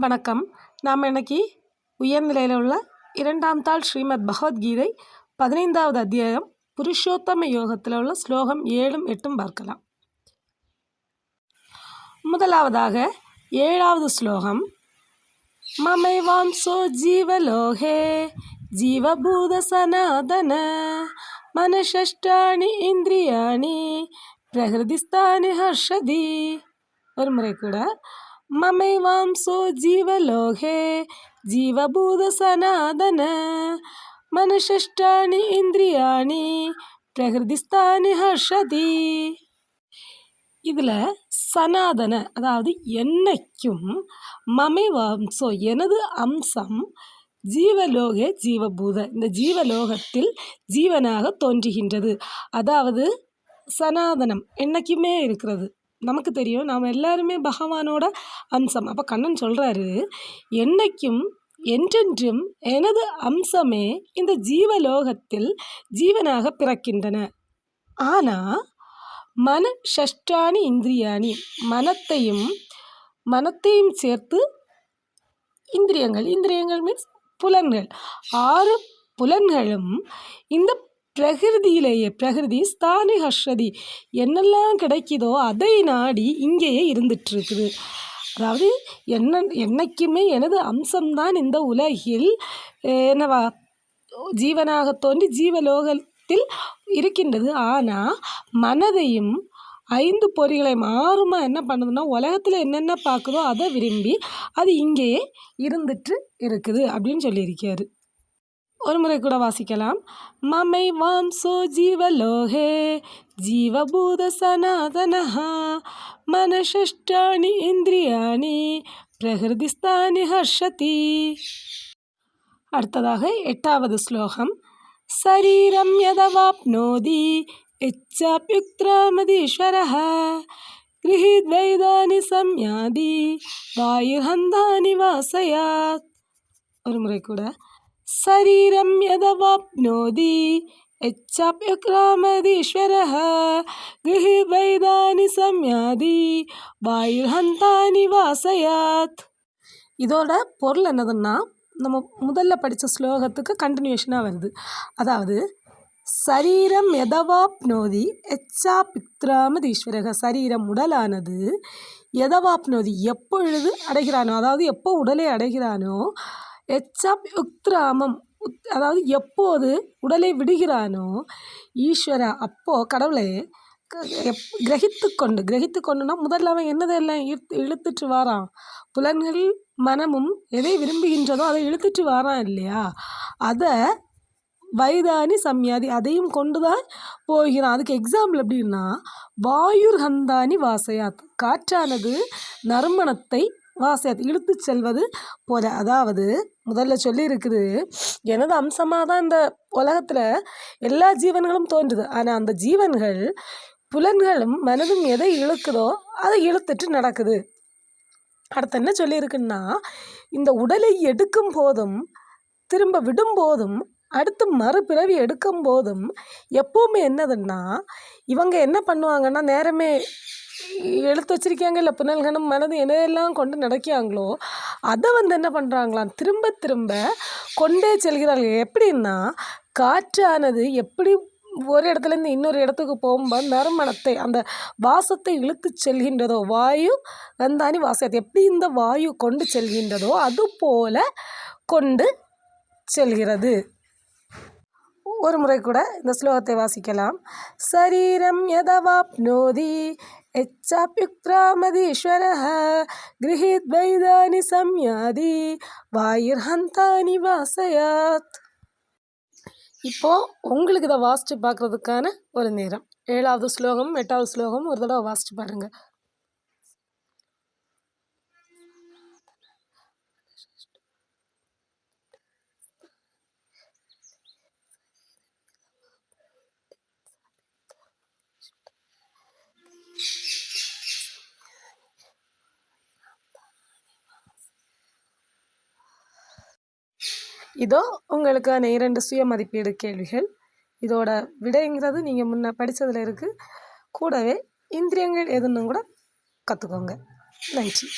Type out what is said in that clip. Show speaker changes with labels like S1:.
S1: வணக்கம். நாம் இன்னைக்கு உயர்நிலையில் உள்ள இரண்டாம் தாள் ஸ்ரீமத் பகவத்கீதை பதினைந்தாவது அத்தியாயம் புருஷோத்தம யோகத்தில் உள்ள ஸ்லோகம் ஏழும் எட்டும் பார்க்கலாம். முதலாவதாக ஏழாவது ஸ்லோகம். மமைவாம்சோ ஜீவலோகே ஜீவபூத சனாதன மனஷஷ்டாணி இந்திரியாணி பிரகிருதிஸ்தானி ஹர்ஷதி. ஒரு முறை கூட ममैवांसो जीवलोके जीवभूतसनातन मनषष्टानि இந்திரியாணி பிரகிருதிஸ்தானி ஹர்ஷதி இதில் சனாதன அதாவது என்னைக்கும் மமை வம்சோ எனது அம்சம் ஜீவலோக ஜீவபூத இந்த ஜீவலோகத்தில் ஜீவனாக தோன்றுகின்றது அதாவது சனாதனம் என்னைக்குமே இருக்கிறது நமக்கு தெரியும். நாம் எல்லாருமே பகவானோட அம்சம். அப்போ கண்ணன் சொல்கிறாரு என்னைக்கும் என்றென்றும் எனது அம்சமே இந்த ஜீவலோகத்தில் ஜீவனாக பிறக்கின்றன. ஆனால் மன ஷஷ்டானி இந்திரியாணி மனத்தையும் மனத்தையும் சேர்த்து இந்திரியங்கள் இந்திரியங்கள் மீன்ஸ் புலன்கள். ஆறு புலன்களும் இந்த பிரகிருதியிலேயே பிரகிருதி ஸ்தானி ஹர்ஷதி என்னெல்லாம் கிடைக்குதோ அதை நாடி இங்கேயே இருந்துட்டுருக்குது. அதாவது என்ன என்னைக்குமே எனது அம்சம்தான் இந்த உலகில் என்னவா ஜீவனாக தோன்றி ஜீவலோகத்தில் இருக்கின்றது. ஆனால் மனதையும் ஐந்து பொறிகளை மாறுமா என்ன பண்ணுதுன்னா உலகத்தில் என்னென்ன பார்க்குதோ அதை விரும்பி அது இங்கேயே இருந்துட்டு இருக்குது அப்படின்னு சொல்லியிருக்காரு. ஒரு முறை கூட வாசிக்கலாம். மமை வாம்சோ ஜீவலோகே ஜீவபூத சனாதனஹா மனஷஷ்டாணி இந்திரியாணி பிரகிருதிஸ்தானி ஹர்ஷதி. அடுத்ததாக எட்டாவது ஸ்லோகம். சரீரம் யதவாப்னோதி எச்சாப்யுக்திராமதீஸ்வரः கிரகித்வைதானி சம்யாதி வாயுஹந்தானி வாசயாத் ஒரு முறை கூட शरीरं यदवाप्नोति। यच्चाप्यक्रामदीश्वरः கிருஹி வைதானி சம்யாதி वायुर्हन्तानि वासयात्। இதோட பொருள் என்னதுன்னா நம்ம முதல்ல படித்த ஸ்லோகத்துக்கு கண்டினியூஷனாக வருது. அதாவது சரீரம் எதவாப்னோதி எச்சா பித்ராமதீஸ்வரக சரீரம் உடலானது எதவாப்னோதி எப்பொழுது அடைகிறானோ அதாவது எப்போ உடலை அடைகிறானோ எச்சாப் உக்திராமம் உத் அதாவது எப்போது உடலை விடுகிறானோ ஈஸ்வரா அப்போது கடவுளை எப் கிரகித்து கொண்டு கிரகித்து கொண்டுனா முதல்ல அவன் என்னதெல்லாம் இழுத்து இழுத்துட்டு வாரான்? புலன்கள் மனமும் எதை விரும்புகின்றதோ அதை இழுத்துட்டு வாரான் இல்லையா? அதை வைதானி சம்யாதி அதையும் கொண்டு தான் போகிறான். அதுக்கு எக்ஸாம்பிள் எப்படின்னா வாயுர் ஹந்தானி வாசையாத் காற்றானது நறுமணத்தை வாசையாத் இழுத்து செல்வது போல. அதாவது முதல்ல சொல்லியிருக்குது எனது அம்சமாக தான் இந்த உலகத்தில் எல்லா ஜீவன்களும் தோன்றுது. ஆனால் அந்த ஜீவன்கள் புலன்களும் மனதும் எதை இழுக்குதோ அதை இழுத்துட்டு நடக்குது. அடுத்து என்ன சொல்லியிருக்குன்னா இந்த உடலை எடுக்கும் போதும் திரும்ப விடும் போதும் அடுத்து மறுபிறவி எடுக்கும் போதும் எப்போவுமே என்னதுன்னா இவங்க என்ன பண்ணுவாங்கன்னா நேரமே எடுத்து வச்சிருக்காங்க இல்லை புனல்கனம் மனது என்னையெல்லாம் கொண்டு நடக்கிறாங்களோ அதை வந்து என்ன பண்ணுறாங்களாம் திரும்ப திரும்ப கொண்டே செல்கிறார்கள். எப்படின்னா காற்றானது எப்படி ஒரு இடத்துலேருந்து இன்னொரு இடத்துக்கு போகும்போது நறுமணத்தை அந்த வாசத்தை இழுத்து செல்கின்றதோ வாயு வந்தானி வாசத்தை எப்படி இந்த வாயு கொண்டு செல்கின்றதோ அது போல கொண்டு செல்கிறது. ஒரு முறை கூட இந்த ஸ்லோகத்தை வாசிக்கலாம். சரீரம் எதவாப்னோதி எச்சாப்யுக்திராமதீஸ்வரः गृहीद्वैदानि संयादि வாயுர்ஹந்தானி வாசயாத் இப்போது உங்களுக்கு இதை வாசித்து பார்க்குறதுக்கான ஒரு நேரம் ஏழாவது ஸ்லோகம் எட்டாவது ஸ்லோகம் ஒரு தடவை வாசித்து பாருங்கள் இதோ உங்களுக்கான இரண்டு சுய மதிப்பீடு கேள்விகள். இதோட விடைங்கிறது நீங்கள் முன்ன படித்ததில் இருக்குது கூடவே இந்திரியங்கள் எதுன்னு கூட கற்றுக்கோங்க நன்றி.